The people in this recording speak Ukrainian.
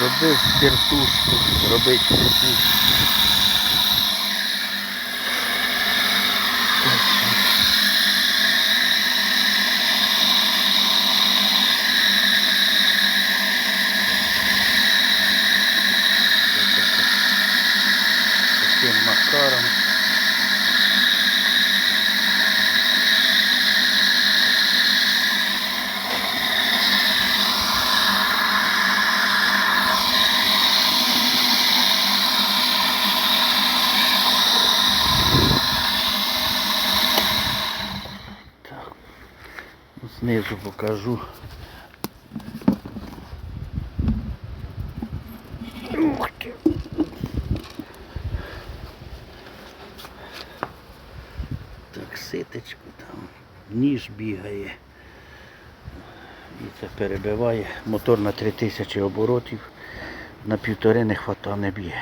Робив пертушку, робить пертушку. Таким макаром. Так. Знизу покажу. Ух ти. Так, ситочку там, ніж бігає. І це перебиває. Мотор на 3000 оборотів, на півтори не хвата не б'є.